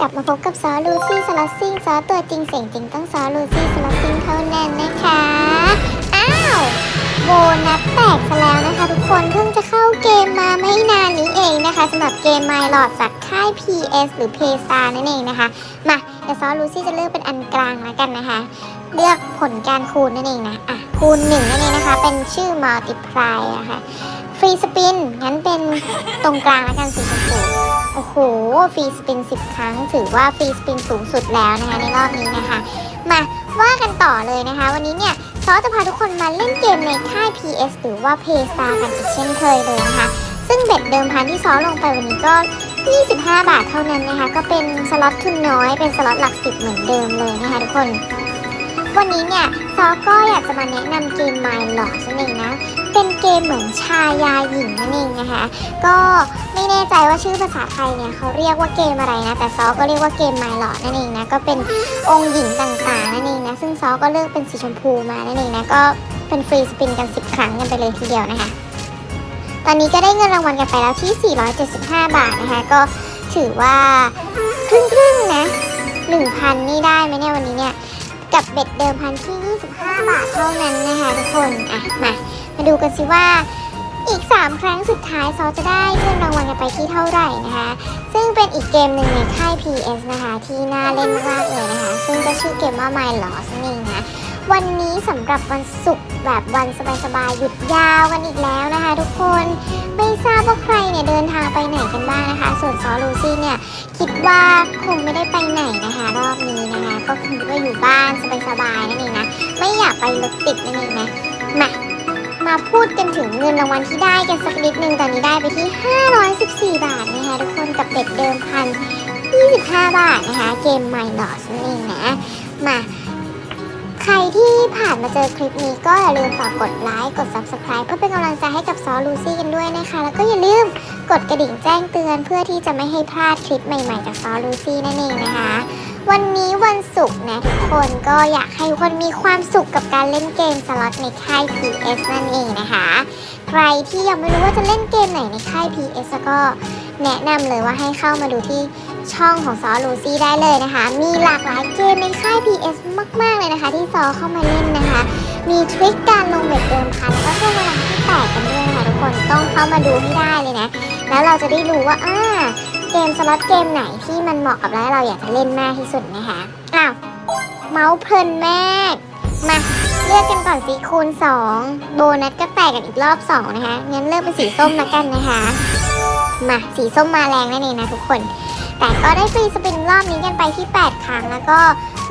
กลับมาพบกับซอลูซี่สลัดซิ่งซอตัวจริงเสียงจริงต้องซอลูซี่สลัดซิ่งเท่านั้นนะคะ อ้าวโบนัสแตกซะแล้วนะคะ ทุกคนเพิ่งจะเข้าเกมมาไม่นานนี้เองนะคะสำหรับเกม My Lord จากค่าย PS หรือ p s t a r นั่นเองนะคะ มาเดี๋ยวซอลูซี่จะเลือกเป็นอันกลางแล้วกันนะคะ เลือกผลการคูณนั่นเองนะอะคูณหนึ่งนั่นเองนะคะ เป็นชื่อ multiply นะคะฟรีสปินงั้นเป็นตรงกลางแล้วกันสีชมพู โอ้โหฟรีสปิน 10 ครั้ง ถือว่าฟรีสปินสูงสุดแล้วนะคะในรอบนี้นะคะ มาว่ากันต่อเลยนะคะ วันนี้เนี่ยซอจะพาทุกคนมาเล่นเกมในค่าย PS หรือว่า p s t a r กันอีกเช่นเคยเลยนะคะ ซึ่งเบ็ดเดิมพันที่ซอลงไปวันนี้ก็ 25 บาทเท่านั้นนะคะ ก็เป็นสล็อตทุนน้อย เป็นสล็อตหลักสิบเหมือนเดิมเลยนะคะทุกคน วันนี้เนี่ยซอก็อยากจะมาแนะนำเกม My Lord นั่นเองนะ เป็นเกมเหมือนชายาหญิงนั่นเองนะคะ ก็ไม่แน่ใจว่าชื่อภาษาไทยเนี่ยเขาเรียกว่าเกมอะไรนะ แต่ซอก็เรียกว่าเกม My Lord นั่นเองนะ ก็เป็นองค์หญิงต่างๆนั่นเองนะ ซึ่งซอก็เลือกเป็นสีชมพูมานั่นเองนะ ก็เป็นฟรีสปินกัน 10 ครั้งกันไปเลยทีเดียวนะคะ ตอนนี้ก็ได้เงินรางวัลกันไปแล้วที่ 475 บาทนะคะ ก็ถือว่าครึ่งครึ่งๆนะ 1,000 นี่ได้ไหมเนี่ยวันนี้เนี่ย กับเบ็ดเดิมพันที่ 25 บาทเท่านั้นนะคะทุกคน อะ มา มาดูกันสิว่าอีก 3 ครั้งสุดท้ายซอจะได้เงินรางวัลกันไปที่เท่าไหร่นะคะ ซึ่งเป็นอีกเกมหนึ่งในค่าย PS นะคะ ที่น่าเล่นมากเลยนะคะ ซึ่งก็ชื่อเกมว่า My Lost นั่นเองนะวันนี้สำหรับวันศุกร์แบบวันสบายๆหยุดยาวกันอีกแล้วนะคะ ทุกคนไม่ทราบว่าใครเนี่ยเดินทางไปไหนกันบ้างนะคะ ส่วนซอลูซี่เนี่ยคิดว่าคงไม่ได้ไปไหนนะคะ รอบนี้นะคะ ก็คงว่าอยู่บ้านสบายๆนั่นเองนะไม่อยากไปรถติดนั่นเองนะมา มาพูดกันถึงเงินรางวัลที่ได้กันสักนิดนึงตอนนี้ได้ไปที่ 514 บาทนะคะทุกคนกับเบ็ดเดิมพัน 25 บาทนะคะเกม My Lost นั่นเองนะมาใครที่ผ่านมาเจอคลิปนี้ก็อย่าลืมฝากกดไลค์กด Subscribe เพื่อเป็นกำลังใจให้กับซอลูซี่กันด้วยนะคะ แล้วก็อย่าลืมกดกระดิ่งแจ้งเตือนเพื่อที่จะไม่ให้พลาดคลิปใหม่ๆจากซอลูซี่นั่นเองนะคะ วันนี้วันศุกร์นะทุกคนก็อยากให้ทุกคนมีความสุขกับการเล่นเกมสล็อตในค่าย PS นั่นเองนะคะ ใครที่ยังไม่รู้ว่าจะเล่นเกมไหนในค่าย PS ก็แนะนำเลยว่าให้เข้ามาดูที่ช่องของซอลูซี่ได้เลยนะคะ มีหลากหลายเกมในค่าย PS มาก ๆ เลยนะคะ ที่ซอเข้ามาเล่นนะคะ มีทริคการลงเบ็ดเดิมพันแล้วก็ช่วงเวลาที่แตกกันด้วยนะคะทุกคนต้องเข้ามาดูให้ได้เลยนะ แล้วเราจะได้รู้ว่าอ่า กมสล็อตเกมไหนที่มันเหมาะกับเราและเราอยากจะเล่นมากที่สุดนะคะอ้าวเมาส์เพลินมากมาเลือกกันก่อนสีคูณ 2 โบนัสก็แตกกันอีกรอบ 2 นะคะงั้นเลือกเป็นสีส้มละกันนะคะมาสีส้มมาแรงนั่นเองนะทุกคน แต่ก็ได้ฟรีสปินรอบนี้กันไปที่ 8 ครั้งแล้วก็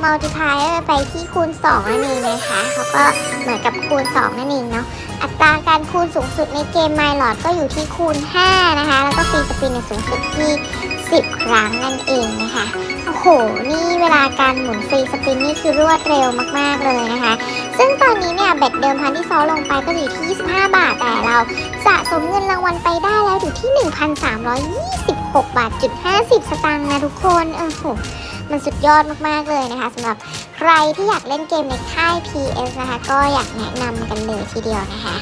มัลติพายไปที่คูณ 2 นั่นเองนะคะเขาก็เหมือนกับคูณ 2 นั่นเองเนาะ อัตราการคูณสูงสุดในเกม My Lord ก็อยู่ที่คูณ 5 นะคะ แล้วก็ฟรีสปินเนี่ยสูงสุดที่ 10 ครั้งนั่นเองนะคะ โอ้โห นี่เวลาการหมุนฟรีสปินนี่คือรวดเร็วมาก ๆ เลยนะคะ ซึ่งตอนนี้เนี่ยเบ็ดเดิมพันที่ซอลงไปก็อยู่ที่ 25 บาท แต่เราสะสมเงินรางวัลไปได้แล้วอยู่ที่ 1,326 บาทจุด50 สตางค์นะทุกคนโอ้โห มันสุดยอดมากๆเลยนะคะสำหรับใครที่อยากเล่นเกมในค่าย PS นะคะ ก็อยากแนะนำกันเลยทีเดียวนะคะ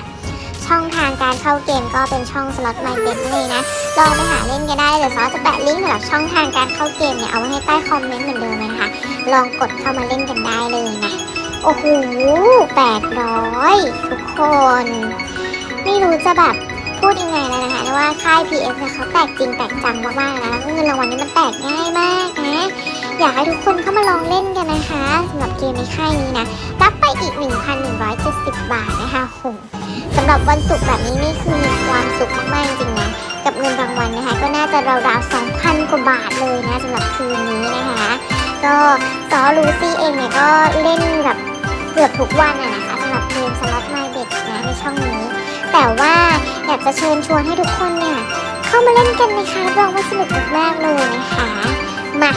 ช่องทางการเข้าเกมก็เป็นช่องสล็อต My Bet เลยนะ ลองไปหาเล่นกันได้เดี๋ยวซอจะแปะลิงก์สำหรับช่องทางการเข้าเกมเนี่ยเอาไว้ให้ใต้คอมเมนต์เหมือนเดิมเลยนะคะ ลองกดเข้ามาเล่นกันได้เลยนะ โอ้โห800ทุกคน ไม่รู้จะแบบพูดยังไงแล้วนะคะว่าค่าย PS เนี่ยเขาแตกจริงแตกจังมากๆนะแล้วเงินรางวัลนี้มันแตกง่ายมากนะ อยากให้ทุกคนเข้ามาลองเล่นกันนะคะสำหรับเกมในค่ายนี้นะ รับไปอีก 1,170 บาทนะคะโหสำหรับวันศุกร์แบบนี้นี่คือมีความสุขมากๆจริงนะกับเงินรางวัลนะคะ ก็น่าจะราวๆ2,000กว่าบาทเลยนะสำหรับคืนนี้นะคะ ก็ซอลูซี่เองเนี่ยก็เล่นแบบเกือบทุกวันอะนะคะสำหรับเกมสล็อตไมเบ็ดนะในช่องนี้ แต่ว่าอยากจะเชิญชวนให้ทุกคนเนี่ยเข้ามาเล่นกันนะคะรับรองว่าสนุกมากๆเลยนะคะมา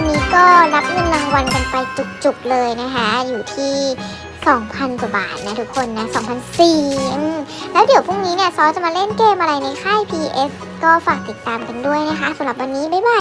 วันนี้ก็รับเงินรางวัลกันไปจุกๆเลยนะคะ อยู่ที่ 2,000 กว่าบาทนะทุกคนนะ2,004แล้วเดี๋ยวพรุ่งนี้เนี่ยซอจะมาเล่นเกมอะไรในค่าย PS ก็ฝากติดตามกันด้วยนะคะสำหรับวันนี้ บ๊ายบาย